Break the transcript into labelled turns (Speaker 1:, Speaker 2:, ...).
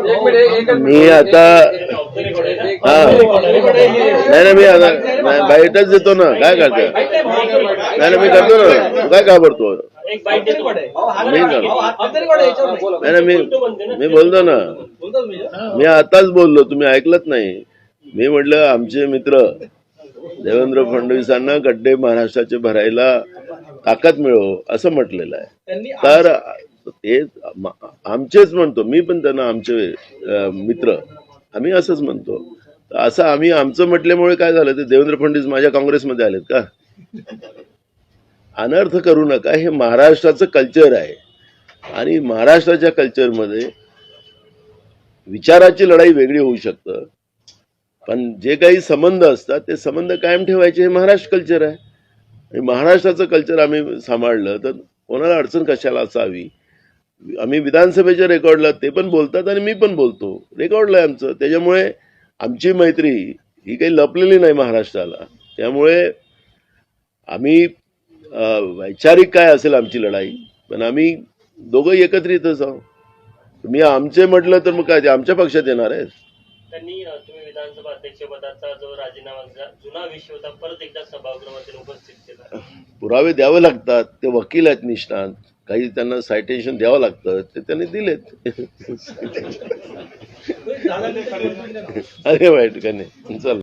Speaker 1: मी आता हा. नाही ना मी आता नाही, बाईटच देतो ना. काय करतो नाही ना मी करतो ना. तू काय घाबरतो? मी करतो. नाही मी मी बोलतो ना. मी आताच बोललो. तुम्ही ऐकलत नाही. मी म्हटलं आमचे मित्र देवेंद्र फडणवीसांना गड्डे महाराष्ट्राचे भरायला ताकद मिळो असं म्हटलेलं आहे. तर ते आमचेच म्हणतो. मी पण त्यांना आमचे मित्र. आम्ही असंच म्हणतो. असं आम्ही आमचं म्हटल्यामुळे काय झालं ते देवेंद्र फडणवीस माझ्या काँग्रेसमध्ये आलेत का? अनर्थ करू नका. हे महाराष्ट्राचं कल्चर आहे. आणि महाराष्ट्राच्या कल्चरमध्ये विचाराची लढाई वेगळी होऊ शकतं. पण जे काही संबंध असतात ते संबंध कायम ठेवायचे हे महाराष्ट्र कल्चर आहे. आणि महाराष्ट्राचं कल्चर आम्ही सांभाळलं तर कोणाला अडचण कशाला असावी? आम्ही विधानसभेच्या रेकॉर्डला ते पण बोलतात आणि मी पण बोलतो. रेकॉर्डला आहे आमचं. त्याच्यामुळे आमची मैत्री ही काही लपलेली नाही महाराष्ट्राला. त्यामुळे आम्ही वैचारिक काय असेल आमची लढाई पण आम्ही दोघंही एकत्रितच आहोत. तुम्ही आमचे म्हटलं तर मग काय ते आमच्या पक्षात येणार आहे
Speaker 2: त्यांनी तुम्ही विधानसभा अध्यक्षपदाचा जो राजीनामा दिला, जुना विषय होता परत एकदा सभागृहामध्ये उपस्थित केला.
Speaker 1: पुरावे द्यावे लागतात. ते वकील आहेत निष्णात. काही त्यांना सायटेशन द्यावं लागतं ते त्यांनी दिलेत. अरे वाईट का नाही? चल.